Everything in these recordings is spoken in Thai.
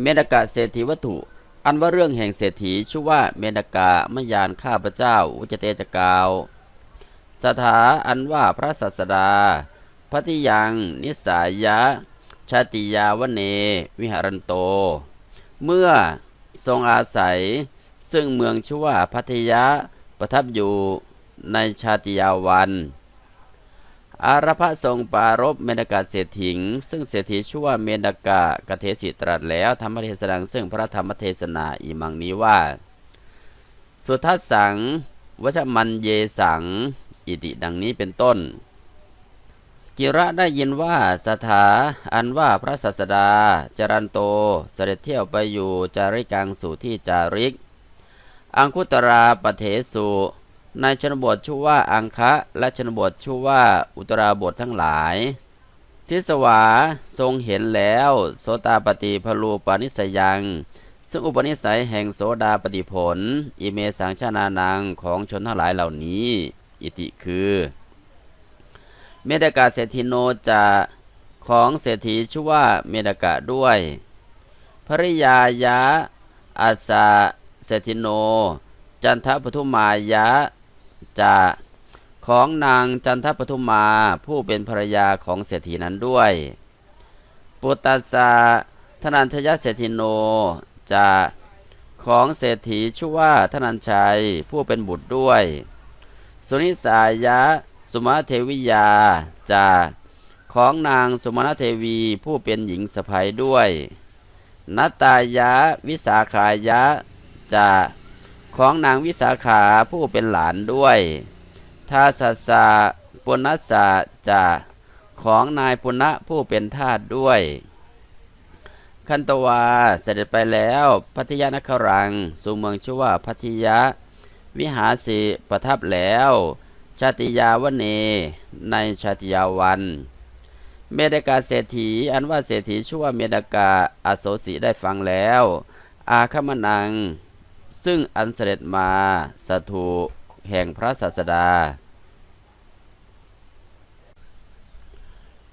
เมนกะเศรษฐีวัตถุ อันว่าเรื่องแห่งเศรษฐีชื่อว่าเมนกะมยานข้าพเจ้าอุจเตจกาวสถาอันว่าพระศาสดาพัติยังนิสายะ ชาติยาวเน วิหารันโต เมื่อทรงอาศัย ซึ่งเมืองชื่อว่าพัทยะประทับอยู่ในชาติยาวัน อารพะทรงปารบเมนกาเศรษฐิง ซึ่งเศรษฐีชื่อว่าเมนกากเทศิตรัสแล้วธรรมเทศนาซึ่งพระธรรมเทศนาอีมังนี้ว่า สุทัสสังวชมันเยสัง อิติดังนี้เป็นต้น กิระได้ยินว่าสถาอันว่าพระศาสดา จรันโตเสด็จเที่ยวไปอยู่จาริกังสู่ที่จาริก อังคุตราปเทสุ ในชนบทชื่อว่าอังคะและชนบทชื่อว่าอุตราบททั้งหลาย ทิสวาทรงเห็นแล้ว โสตาปฏิพลูปานิสยัง ซึ่งอุปนิสัยแห่งโสดาปฏิผล อิเมสังชานานังของชนทั้งหลายเหล่านี้ อิติคือ เมดกาเศรษฐิโนจะของเศรษฐีชื่อว่าเมดกะด้วยภริยายะอาสาเศรษฐิโน จันทปทุมายะจะของนางจันทปทุมาผู้เป็นภรรยาของเศรษฐีนั้นด้วย ปุตตสาธนัญชยเศรษฐิโนจะของเศรษฐีชื่อว่าธนัญชัยผู้เป็นบุตรด้วย สุนิสายะสุมาเทวิยาจะของนางสุมาเทวีผู้เป็นหญิงสะใภ้ด้วยนัตตายะวิสาขายะจะ ของนางวิสาขาผู้เป็นหลานด้วยทาสัสะปุณัสสะจะของนายปุณะผู้เป็นทาสด้วย คันตวาเสด็จไปแล้วพัทยานครังสู่เมืองชื่อว่าพัทยะ วิหาสิประทับแล้ว ชาติยาวเนในชาติยาวัน เมดกาเศรษฐีอันว่าเศรษฐีชื่อว่าเมดกาอโศสีได้ฟังแล้ว อาคมนัง ซึ่งอันเสด็จมาสถูแห่งพระศาสดา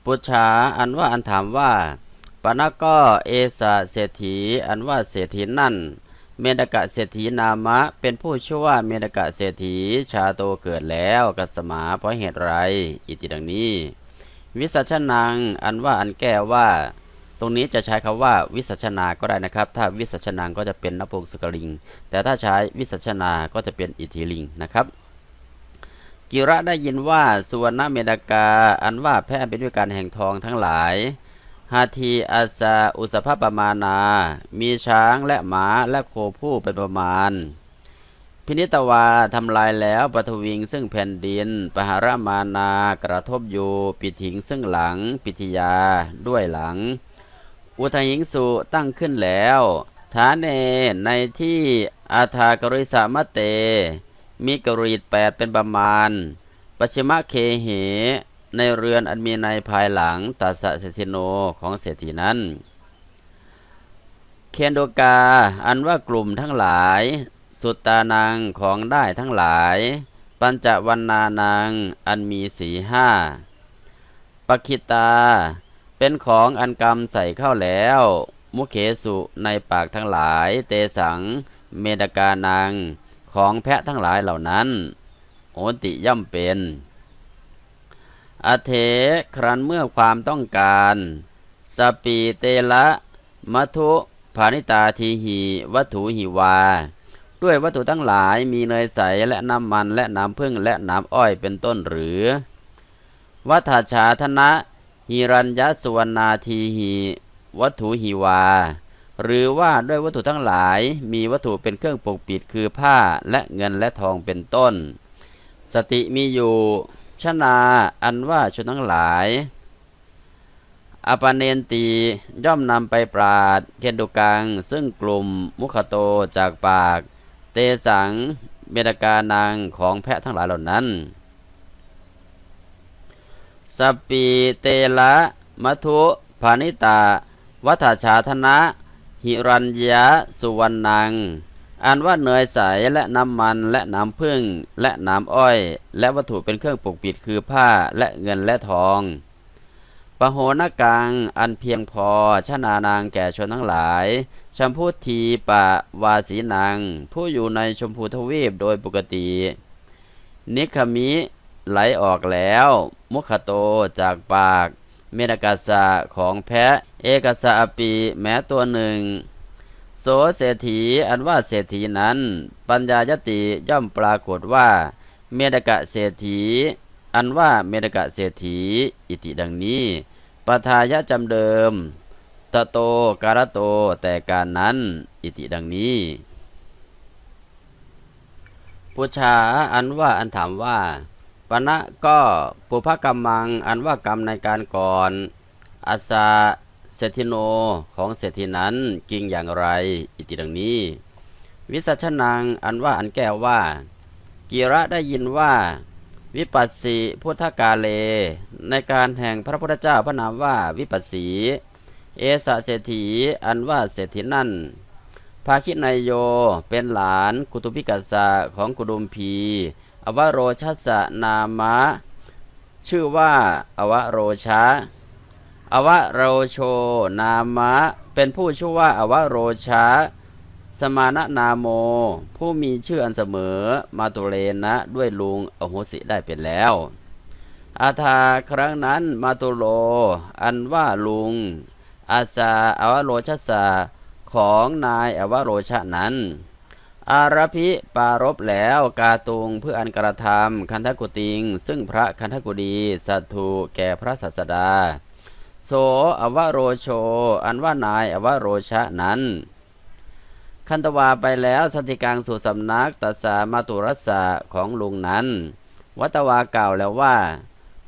ปุชชาอันว่าอันถามว่าปณะก็เอสะเศรษฐี อันว่าเศรษฐีนั่น เมดกะเศรษฐีนามะ เป็นผู้ชื่อว่าเมดกะเศรษฐีชาโตเกิดแล้วกัสมาเพราะเหตุไร อิติดังนี้ วิสัชนังอันว่าอันแก้ว่า ตรงนี้จะใช้คำว่าวิสัชนาก็ได้นะครับ ถ้าวิสัชนังก็จะเป็นนพงศกลิง แต่ถ้าใช้วิสัชนาก็จะเป็นอิทธิลิงนะครับกิระได้ยินว่าสุวรรณเมดากา อันว่าแพร่เป็นด้วยการแห่งทองทั้งหลายหาทีอาซาอุสภาประมานา มีช้างและหมาและโคผู้เป็นประมาณ พินิตวาทำลายแล้วปฐวิงซึ่งแผ่นดิน ปหารมานากระทบอยู่ ปิถิงซึ่งหลัง ปิทยา ด้วยหลัง อุทหิงสุตั้งขึ้นแล้วฐานเนในที่อาทากริสามะเต มีกรีดแปดเป็นประมาณปชิมะเคเหในเรือนอันมีในภายหลังตัสสะเศรษฐิโนของเศรษฐีนั้นเคนโดกา อันว่ากลุ่มทั้งหลาย สุตตานังของได้ทั้งหลาย ปัญจวันนานังอันมีสีห้าปคิตา เป็นของอันกรรมใส่เข้าแล้ว มุเขสุในปากทั้งหลาย เตสัง เมดกานัง ของแพะทั้งหลายเหล่านั้น โหติย่อมเป็นอเถครันเมื่อความต้องการ สปีเตละมัทุภานิตาทีหีวัตถุหิวา ด้วยวัตถุทั้งหลายมีเนยใสและน้ำมันและน้ำพึ่งและน้ำอ้อยเป็นต้นหรือ วัฏชาธนะ หิรัญยสุวรรณาทีหีวัตถุหิวา หรือว่าด้วยวัตถุทั้งหลายมีวัตถุเป็นเครื่องปกปิดคือผ้าและเงินและทองเป็นต้น สติมีอยู่ชนาอันว่าชนทั้งหลายอปเนนตีย่อมนำไปปราดเคนดุกัง ซึ่งกลุ่มมุขโตจากปาก เตสังเมตกานังของแพะทั้งหลายเหล่านั้น สปีเตละมัทุภานิตา วัฏชาธนะ หิรัญยะสุวรรณัง อันว่าเนยใสและน้ำมันและน้ำพึ่งและน้ำอ้อย และวัตถุเป็นเครื่องปกปิดคือผ้าและเงินและทองปโหนกัง อันเพียงพอชนานางแก่ชนทั้งหลายชัมพูทีปะวาสีนาง ผู้อยู่ในชมพูทวีปโดยปกติ นิคมิ ไหลออกแล้ว มุขโตจากปาก เมนกาสะของแพะ เอกสะอปีแม้ตัวหนึ่ง โสเศรษฐีอันว่าเศรษฐีนั้น ปัญญายติย่อมปรากฏว่า เมดกะเศรษฐี อันว่าเมดกะเศรษฐี อิติดังนี้ปทายะจำเดิมตะโตการะโตแต่การนั้น อิติดังนี้ปุชาอันว่าอันถามว่า ปณะก็ปุพกรรมังอันว่ากรรมในการก่อนอัสาเศรษฐิโนของเศรษฐีนั้นกิงอย่างไร อิติดังนี้ วิสัชนังอันว่าอันแก้วว่ากีระได้ยินว่า วิปัสสีพุทธกาเล ในการแห่งพระพุทธเจ้าพระนามว่าวิปัสสีเอสะเศรษฐีอันว่าเศรษฐีนั่นภาคินายโยเป็นหลานกุตุพิกัสสะของกุดุมพี อวโรชัสนามะ ชื่อว่าอวโรชะอวโรโชนามะ เป็นผู้ชื่อว่าอวโรชะสมาณนาโม ผู้มีชื่ออันเสมอมาตุเลนะ ด้วยลุงอโหสิได้เป็นแล้ว อาทาครั้งนั้นมาตุโล อันว่าลุง อาซาอวโรชสาของนายอวโรชะนั้น อารพิปารบแล้วกาตุงเพื่ออันกระทำคันทกุติง ซึ่งพระคันทกุดีสัตถุแก่พระสัสดา โสอวโรโช อันว่านายอวโรชะนั้น คันตวาไปแล้วสันติกังสู่สำนักตัสสามาตุรัสสะของลุงนั้น วัตวากล่าวแล้วว่า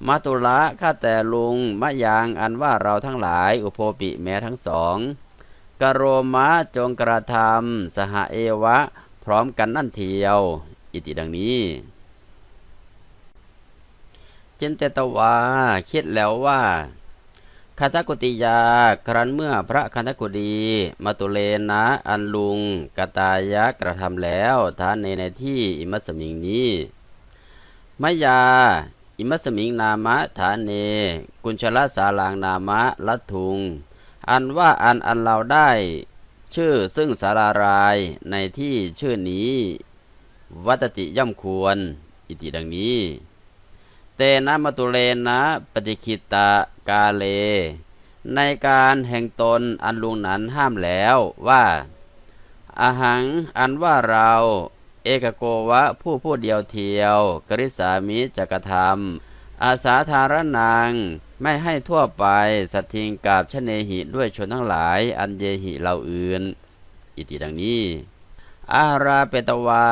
มาตุละข้าแต่ลุงมะยางอันว่าเราทั้งหลายอุโพปิแม้ทั้งสองกโรมะจงกระทำสหเอวะ พร้อมกันนั่นเทียว อิติดังนี้ เจนเตตวาคิดแล้วว่าคันทกุติยา ครั้นเมื่อพระคันทกุดีมาตุเลนะ อันลุงกตายะกระทำแล้วทานในในที่อิมัสมิงนี้มยา อิมัสมิงนามะฐานเน กุญชลสาลางนามะลัทุง อันว่าอันอันเราได้ ชื่อซึ่งสารารายในที่ชื่อนี้ วัตติย่อมควร อิติดังนี้ เตนะมตุเลนะปฏิคิตะกาเล ในการแห่งตนอันลุงนั้นห้ามแล้วว่าอาหังอันว่าเรา เอกโกวะผู้ผู้เดียวเทียว กริสามิจักธรรม อาสาธารนังไม่ให้ทั่วไปสัตทิงกับชเนหิด้วยชนทั้งหลาย อันเยหิเหล่าอื่น อิติดังนี้ อาราเปตวา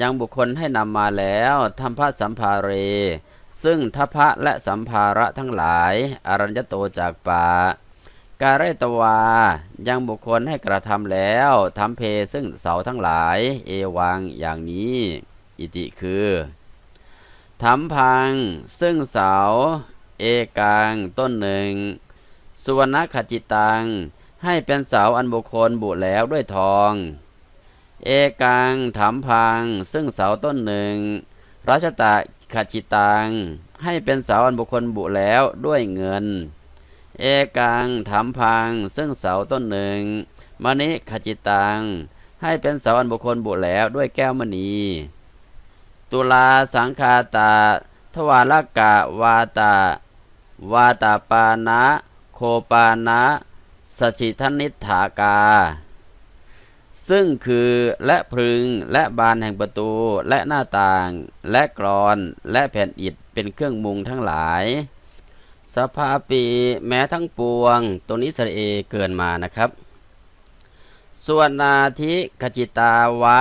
ยังบุคคลให้นำมาแล้วทำพระสัมภาเร ซึ่งทพะและสัมภาระทั้งหลาย อรัญญโตจากป่าการเตวา ยังบุคคลให้กระทำแล้วทำเพซึ่งเสาทั้งหลาย เอวังอย่างนี้ อิติคือ ทำพัง ซึ่งเสา เอกางต้นหนึ่ง สุวรรณขจิตัง ให้เป็นเสาอันบุคคลบุแล้วด้วยทอง เอกังถามพัง ซึ่งเสาต้นหนึ่ง รัชตะขจิตัง ให้เป็นเสาอันบุคคลบุแล้วด้วยเงิน เอกังถามพัง ซึ่งเสาต้นหนึ่ง มณิขจิตัง ให้เป็นเสาอันบุคคลบุแล้วด้วยแก้วมณี ตุลาสังคาตา ทวารกะวาตา วาตาปานะโคปานะสชิทนิฐากา ซึ่งคือและพึงและบานแห่งประตูและหน้าต่าง และกรอนและแผ่นอิฐเป็นเครื่องมุงทั้งหลาย สภาปีแม้ทั้งปวง ตัวนี้สระเอเกินมานะครับ ส่วนนาทิขจิตาวะ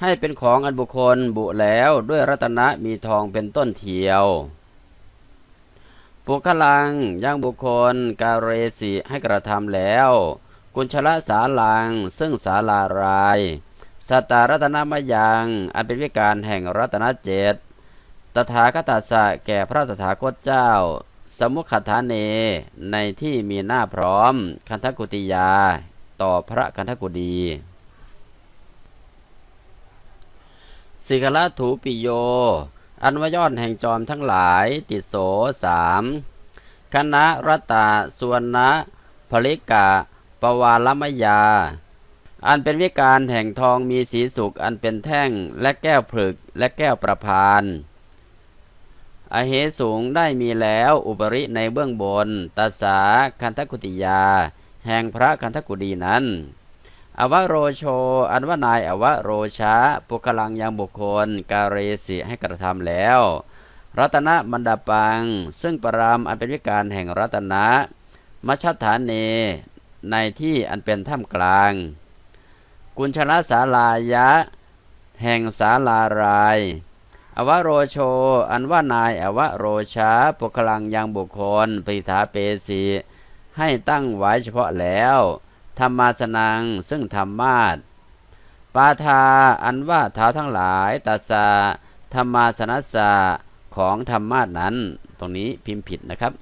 ให้เป็นของอันบุคคลบุแล้วด้วยรัตนะมีทองเป็นต้นเทียวปุคลังยังบุคคลการเรสิให้กระทำแล้ว กุญชละสาลังซึ่งสาลารายสตารัตนมยังอันเป็นวิการแห่งรัตนเจตตถาคตสะแก่พระตถาคตเจ้า สมุขฐานเนในที่มีหน้าพร้อม คันทกุติยา ต่อพระคันทกุดี สิกละถูปิโย อันว่ายอดแห่งจอมทั้งหลาย ติดโสสามคณะรัตตาส่วนนะผลิกะ ปวารมยา อันเป็นวิการแห่งทองมีสีสุกอันเป็นแท่งและแก้วผลึกและแก้วประพานอเหสูงได้มีแล้วอุปริในเบื้องบนตัสสาคันทกุติยา แห่งพระคันทกุดีนั้น อวโรโช อันว่านายอวโรชะปุคลังยังบุคคล กาเรสิให้กระทำแล้ว รัตนะมันดาปัง ซึ่งปรามอันเป็นวิการแห่งรัตนะมัชฌฐานเนในที่อันเป็นถ้ำกลาง กุญชลสาลายะ แห่งสาลาราย อวโรโช อันว่านายอวโรชาปุคลังยังบุคคลปิถาเปสีให้ตั้งไว้เฉพาะแล้ว ธรรมาสนังซึ่งธรรมาสปาทาอันว่าเท้าทั้งหลายตัสาธรรมาสนัสสะของธรรมาสนั้น ตรงนี้พิมพ์ผิดนะครับ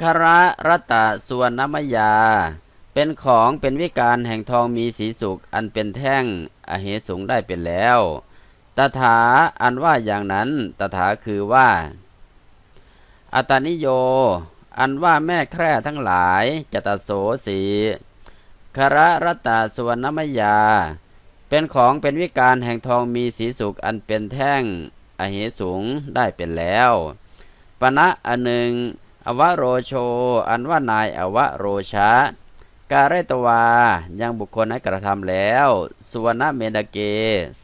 คาระรัตะส่วนนมยา เป็นของเป็นวิการแห่งทองมีสีสุกอันเป็นแท่งอเหสูงได้เป็นแล้ว ตถาอันว่าอย่างนั้น ตถาคือว่า อัตตนิโย อันว่าแม่แคร่ทั้งหลายจตโสสีคาระรัตาสวนนมยา เป็นของเป็นวิการแห่งทองมีสีสุกอันเป็นแท่งอเหสูงได้เป็นแล้วปณะอันหนึ่ง อวโรโช อันว่านายอวโรชะ การตวา ยังบุคคลให้กระทำแล้วสุวรรณเมนเก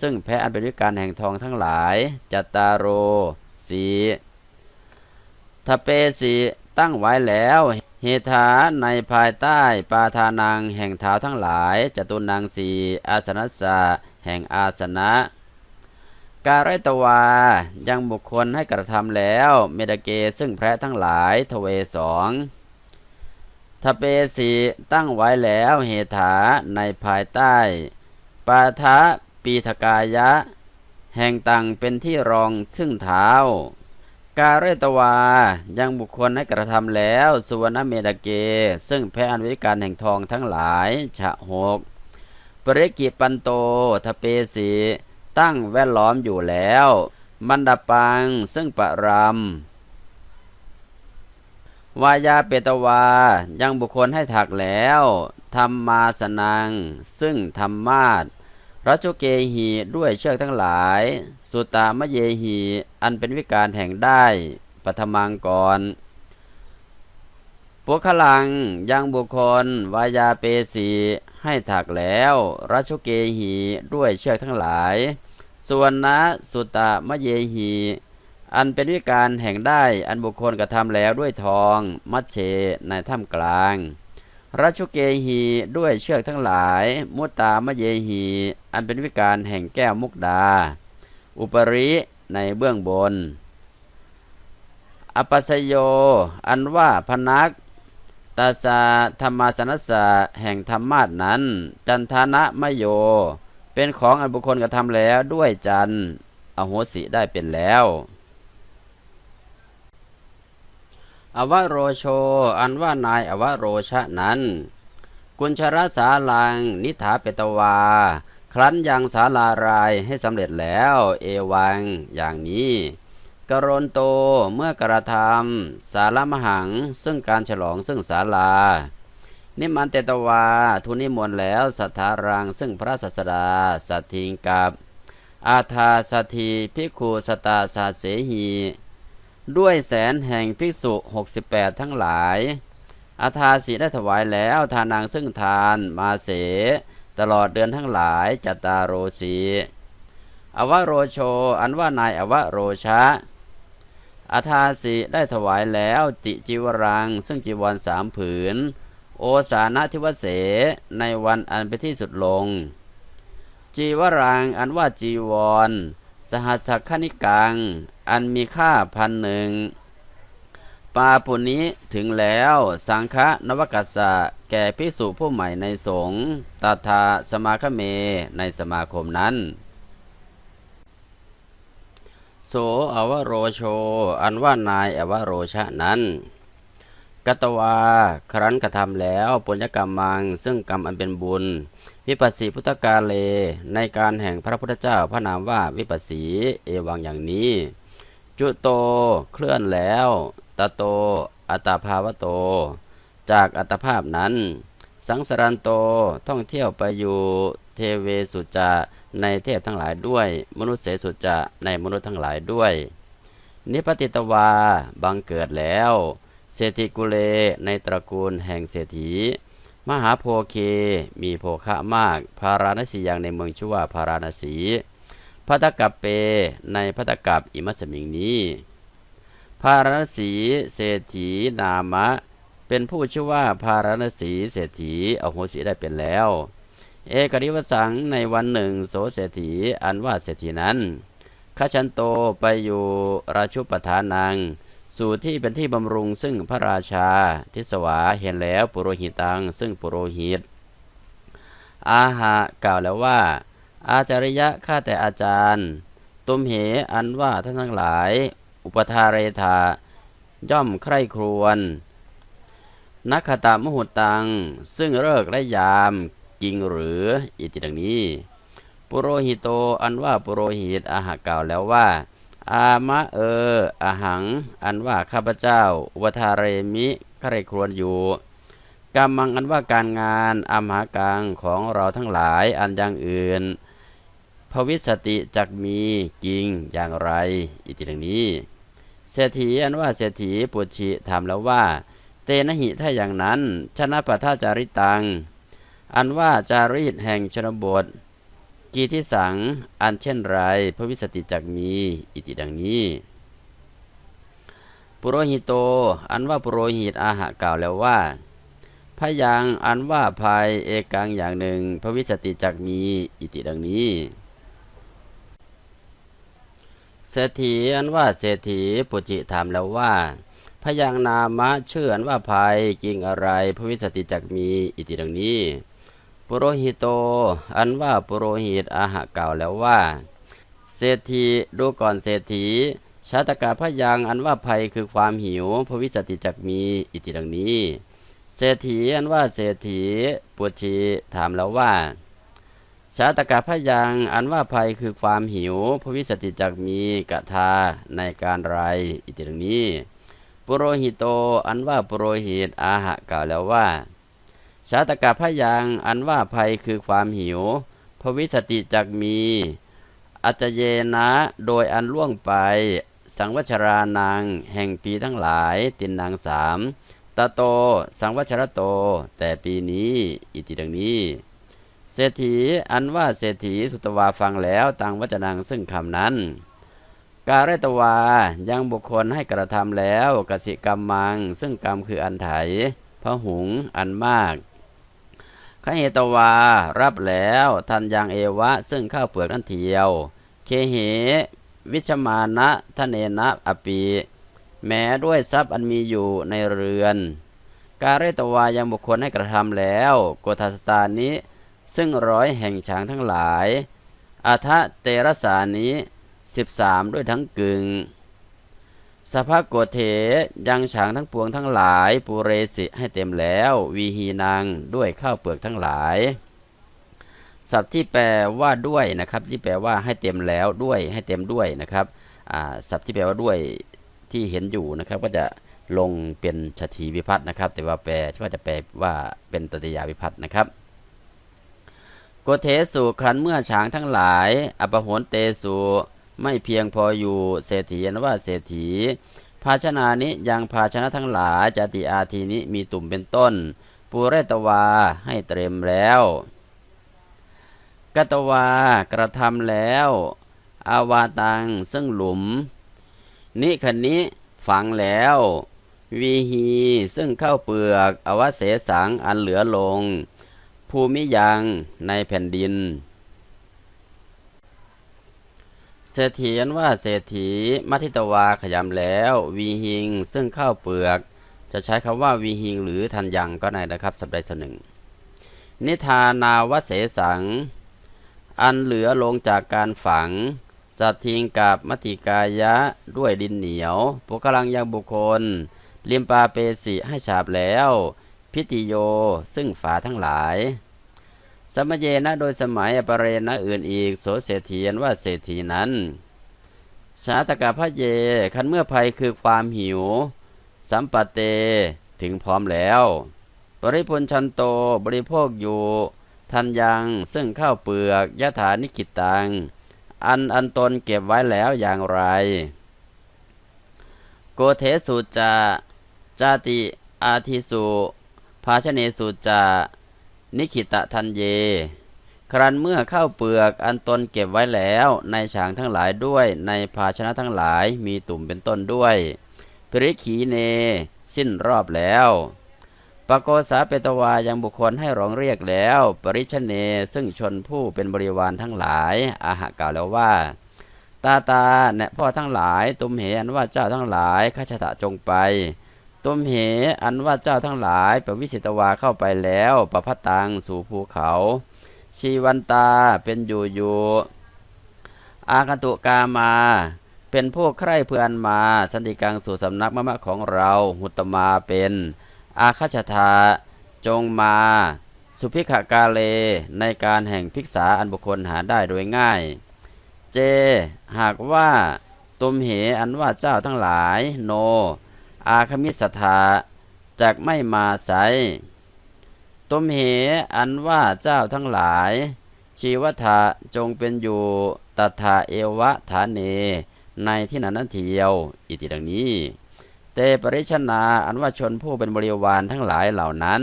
ซึ่งแพ้อันเป็นวิการแห่งทองทั้งหลายจัตตารโรสีทเปสี ตั้งไว้แล้วเหถาในภายใต้ปาทานังแห่งเท้าทั้งหลาย จตุนังสีอาสนัสสะแห่งอาสนะ การตวา ยังบุคคลให้กระทำแล้ว เมดเกซึ่งแพะทั้งหลายทเวสองทเปสีตั้งไว้แล้วเหถาในภายใต้ ปาทะปีทกายะ แห่งตังเป็นที่รองซึ่งเท้า การเรตวา ยังบุคคลให้กระทำแล้ว สุวรรณเมดเก ซึ่งแพ้อันวิการแห่งทองทั้งหลาย ฉะหกปริกิปันโตทเปสีตั้งแวดล้อมอยู่แล้ว มันดาปังซึ่งประรำวายาเปตวา ยังบุคคลให้ถักแล้วธรรมมาสนัง ซึ่งธรรมาสรัชเกหีด้วยเชือกทั้งหลาย สุตามะเยหีอันเป็นวิการแห่งได้ปฐมังกรปุคลังยังบุคคลวายาเปสีให้ถักแล้วรัชเกหีด้วยเชือกทั้งหลาย ส่วนนะสุตามะเยหีอันเป็นวิการแห่งได้อันบุคคลกระทำแล้วด้วยทองมัชเชในถ้ำกลางรัชเกหีด้วยเชือกทั้งหลาย มุตตามะเยหี อันเป็นวิการแห่งแก้วมุกดา อุปริในเบื้องบน อปัสโย อันว่าพนักตาสาธรรมาสนัสสะแห่งธรรมาสนั้น จันทานะมโย เป็นของอันบุคคลกระทำแล้วด้วยจันอโหสิได้เป็นแล้ว อวโรโช อันว่านายอวโรชะนั้น กุญชรสาลัง นิถาเปตวา รั้นยังสาลารายให้สำเร็จแล้ว เอวัง อย่างนี้ กรณโตเมื่อกระทำสารมหัง ซึ่งการฉลองซึ่งศาลา นิมันเตตวา ทุนิมนต์แล้วสัทธารังซึ่งพระสัสดา สัตถิงกับอาทาสัตถีพิกขุสตาสาเสหี ด้วยแสนแห่งภิกษุ 68 ทั้งหลาย อาทาสีได้ถวายแล้วทานังซึ่งทานมาเส ตลอดเดือนทั้งหลายจัตตารโรสีอวโรโช อันว่านายอวโรชะอาทาสีได้ถวายแล้วจิจิวรัง ซึ่งจีวรสามผืน โอสานะทิวเส ในวันอันเป็นที่สุดลง จีวรังอันว่าจีวร สหัสคณิกัง อันมีค่าพันหนึ่ง ปาปุนี้ถึงแล้ว สังฆนวกัสสะแก่พิสุผู้ใหม่ในสงฆ์ตถาสมาคเมในสมาคมนั้น โสอวโรโช อันว่านายอวโรชะนั้นกตวาครั้นกระทำแล้วปุญญกรรมัง ซึ่งกรรมอันเป็นบุญ วิปัสสีพุทธกาเล ในการแห่งพระพุทธเจ้าพระนามว่าวิปัสสีเอวังอย่างนี้ จุโตเคลื่อนแล้ว ตโต อัตาภาวโต จากอัตภาพนั้น สังสารันโตท่องเที่ยวไปอยู่เทเวสุจะในเทพทั้งหลายด้วย มนุษย์เสสุจะในมนุษย์ทั้งหลายด้วย นิพติตวาบังเกิดแล้วเศรษฐิกุเลในตระกูลแห่งเศรษฐีมหาโพเคมีโภคะมากพาราณสีอย่างในเมืองชื่อว่าพาราณสีพัตตกับเปในพัตตกับอิมัสมิงนี้ พาราณสีเศรษฐีนามะ เป็นผู้ชื่อว่าพาราณสีเศรษฐีอโหสีได้เป็นแล้ว เอกริวสังในวันหนึ่งโสเศรษฐีอันว่าเศรษฐีนั้นขชันโตไปอยู่ราชุปทานัง สู่ที่เป็นที่บำรุงซึ่งพระราชาทิสวาเห็นแล้วปุโรหิตัง ซึ่งปุโรหิต อาหะกล่าวแล้วว่า อาจาริยะข้าแต่อาจารย์ ตุมเหอันว่าท่านทั้งหลาย อุปทาเรธาย่อมใคร่ครวญนักขตามหุตัง ซึ่งเลิกและยามจริงหรืออิติดังนี้ ปุโรหิโตอันว่าปุโรหิตอาหากล่าวแล้วว่า อามะเอออาหัง อันว่าข้าพเจ้าอุปทาเรมิใคร่ครวญอยู่กรรมังอันว่าการงานอามหากังของเราทั้งหลายอันอย่างอื่น ภวิสติจักมีจริงอย่างไร อิติดังนี้ เศรษฐีอันว่าเศรษฐีปุชิถามแล้วว่า เตนะหิถ้าอย่างนั้น ชนะปัทาจาริตัง อันว่าจารีตแห่งชนบท กีที่สังอันเช่นไรพระวิสติจักมีอิติดังนี้ ปุโรหิโต อันว่าปุโรหิตอาหะกล่าวแล้วว่าพยังอันว่าภายเอกังอย่างหนึ่งพระวิสติจักมีอิติดังนี้ เศรษฐีอันว่าเศรษฐีปุจิถามแล้วว่าพยังนามะชื่ออันว่าภายกิ่งอะไรพระวิสติจักมีอิติดังนี้ ปุโรหิโต อันว่าปุโรหิตอาหะกล่าวแล้วว่า เศรษฐีดูก่อนเศรษฐีชาตกาพยังอันว่าภัยคือความหิวพระวิสติจักมีอิติดังนี้ เศรษฐีอันว่าเศรษฐีปุชีถามแล้วว่า ชาตกาพยังอันว่าภัยคือความหิวพระวิสติจักมีกะทาในการไรอิติดังนี้ ปุโรหิโตอันว่าปุโรหิตอาหะกล่าวแล้วว่า ชาตกาพยังอันว่าภัยคือความหิวพระวิสติจักมีอัจเจเยนะโดยอันล่วงไป สังวัชรานังแห่งปีทั้งหลาย ตินนางสามตาโต สังวัชรโต แต่ปีนี้ อิติดังนี้ เศรษฐีอันว่าเศรษฐีสุตวาฟังแล้วตังวัจนังซึ่งคำนั้น การเรตวายังบุคคลให้กระทำแล้วกสิกรรมมัง ซึ่งกรรมคืออันไถพระหุงอันมากขเหตวารับแล้วทันยังเอวะ ซึ่งข้าวเปลือกนั้นเทียว เคเหวิชมานะทะเนนะอปีแม้ด้วยทรัพย์อันมีอยู่ในเรือน การเรตวายังบุคคลให้กระทำแล้วโกทัสตานี้ ซึ่งร้อยแห่งช้างทั้งหลาย อาทะเตระสานี้สิบสามด้วยทั้งกึงสภาพโกเถยังฉางทั้งปวงทั้งหลายปุเรสิให้เต็มแล้ว วีหีนางด้วยข้าวเปลือกทั้งหลาย ศัพท์ที่แปลว่าด้วยนะครับ ที่แปลว่าให้เต็มแล้วด้วยให้เต็มด้วยนะครับศัพท์ที่แปลว่าด้วยที่เห็นอยู่นะครับ ก็จะลงเป็นชทีวิพัฒน์นะครับ แต่ว่าแปลว่าจะแปลว่าเป็นตติยาวิพัฒน์นะครับ กเทสุครั้นเมื่อช้างทั้งหลาย อปหนเตสุไม่เพียงพออยู่เศรษฐีนว่าเศรษฐี ภาชนะนี้ยังภาชนะทั้งหลายจติอาทีนี้มีตุ่มเป็นต้น ปูเรตวาให้เตรียมแล้วกตวากระทำแล้ว อาวาตังซึ่งหลุม นิคณิฝังแล้ววีฮีซึ่งเข้าเปลือกอวเสสังอันเหลือลง ภูมิยังในแผ่นดิน เศรษฐีนว่าเศรษฐีมัทิตวาขยำแล้ว วีหิง ซึ่งเข้าเปลือก จะใช้คำว่าวีหิงหรือทันยังก็ได้นะครับสับใดสหนึ่ง นิทานาวเสสัง อันเหลือลงจากการฝัง สัตทิงกับมติกายะด้วยดินเหนียวปุกลังยังบุคคล เลียมปาเปสิให้ฉาบแล้ว พิติโย ซึ่งฝาทั้งหลาย สมเยนะโดยสมัยอปเรนะอื่นอีก โสเศรษฐีนว่าเศรษฐีนั้น ชาตกะพระเย คันเมื่อภัยคือความหิว สัมปเตถึงพร้อมแล้ว ปริพลชันโตบริโภคอยู่ ทันยังซึ่งข้าวเปลือกยะถานิกิตตัง อันอันตนเก็บไว้แล้วอย่างไร โกเทสุจาจาติอาทิสุ ภาชเนสุจานิขิตะทันเย ครั้นเมื่อเข้าเปลือกอันตนเก็บไว้แล้วในฉางทั้งหลายด้วย ในภาชนะทั้งหลายมีตุ่มเป็นต้นด้วยปริขีเน สิ้นรอบแล้วปโกสาเปตวายังบุคคลให้ร้องเรียกแล้ว ปริชเนซึ่งชนผู้เป็นบริวารทั้งหลายอาหะกล่าวแล้วว่า ตาตาแนพ่อทั้งหลาย ตุมเหอันว่าเจ้าทั้งหลายข้าชะตะจงไป ตุมเห อันว่าเจ้าทั้งหลายประวิสิตวาเข้าไปแล้ว ประพัตตังสู่ภูเขา ชีวันตาเป็นอยู่อยู่อาคันตุกามา เป็นผู้ใคร่เพื่อนมา สันติกังสู่สำนักมะมะของเรา หุตมาเป็น อาคาชทาจงมา สุภิขกาเล ในการแห่งภิกษาอันบุคคลหาได้โดยง่าย เจ หากว่าตุมเห อันว่าเจ้าทั้งหลาย โน อาคมิสทาจากไม่มาใสตุมเหอันว่าเจ้าทั้งหลาย ชีวทาจงเป็นอยู่ตถาเอวะฐานเน ในที่นั้นนั้นเทียว อิติดังนี้ เตปริชนาอันว่าชนผู้เป็นบริวารทั้งหลายเหล่านั้น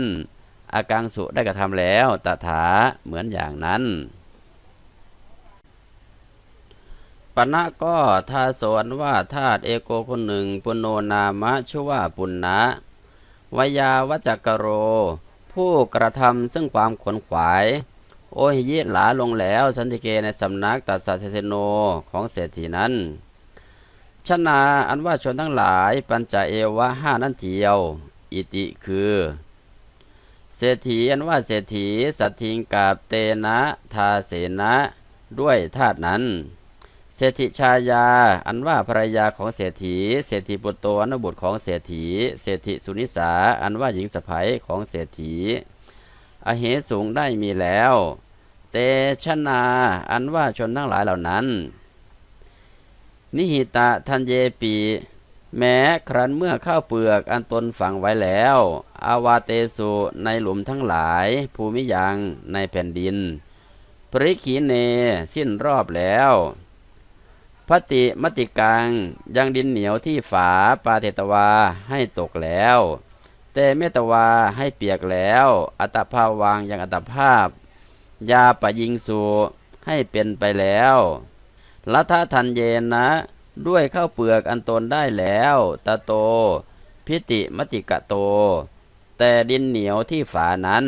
อากังสุได้กระทำแล้วตถาเหมือนอย่างนั้น ปณะก็ทาสวนว่าธาตุเอโกคนหนึ่งปุโนนามะชื่อว่าปุณณะวยาวจักกโร ผู้กระทำซึ่งความขนขวาย โอหิยิหลาลงแล้วสันติเกในสำนักตัสสะเซโนของเศรษฐีนั้นชนาอันว่าชนทั้งหลายปัญจเอวะห้านั่นเทียว อิติคือ เศรษฐีอันว่าเศรษฐีสัตทิงกาบเตนะทาเสนะ ด้วยธาตุนั้น เศรษฐิชายา อันว่าภรรยาของเศรษฐี เศรษฐีปุตโตอนุบุตรของเศรษฐี เศรษฐีสุนิสา อันว่าหญิงสะใภ้ของเศรษฐี อเหสูงได้มีแล้ว เตชนา อันว่าชนทั้งหลายเหล่านั้น นิหิตะทันเยปี แม้ครั้นเมื่อข้าวเปลือกอันตนฝังไว้แล้ว อาวาเตสุในหลุมทั้งหลาย ภูมิยังในแผ่นดิน ปริขีเน สิ้นรอบแล้ว พติมติกังยังดินเหนียวที่ฝาปาเทตวาให้ตกแล้วแต่เมตวาให้เปียกแล้ว อัตภาวังยังอัตภาพ ยาปะยิงสูให้เป็นไปแล้วลัทธทันเยนะ ด้วยข้าวเปลือกอันตนได้แล้วตะโต พิติมติกะโต แต่ดินเหนียวที่ฝานั้น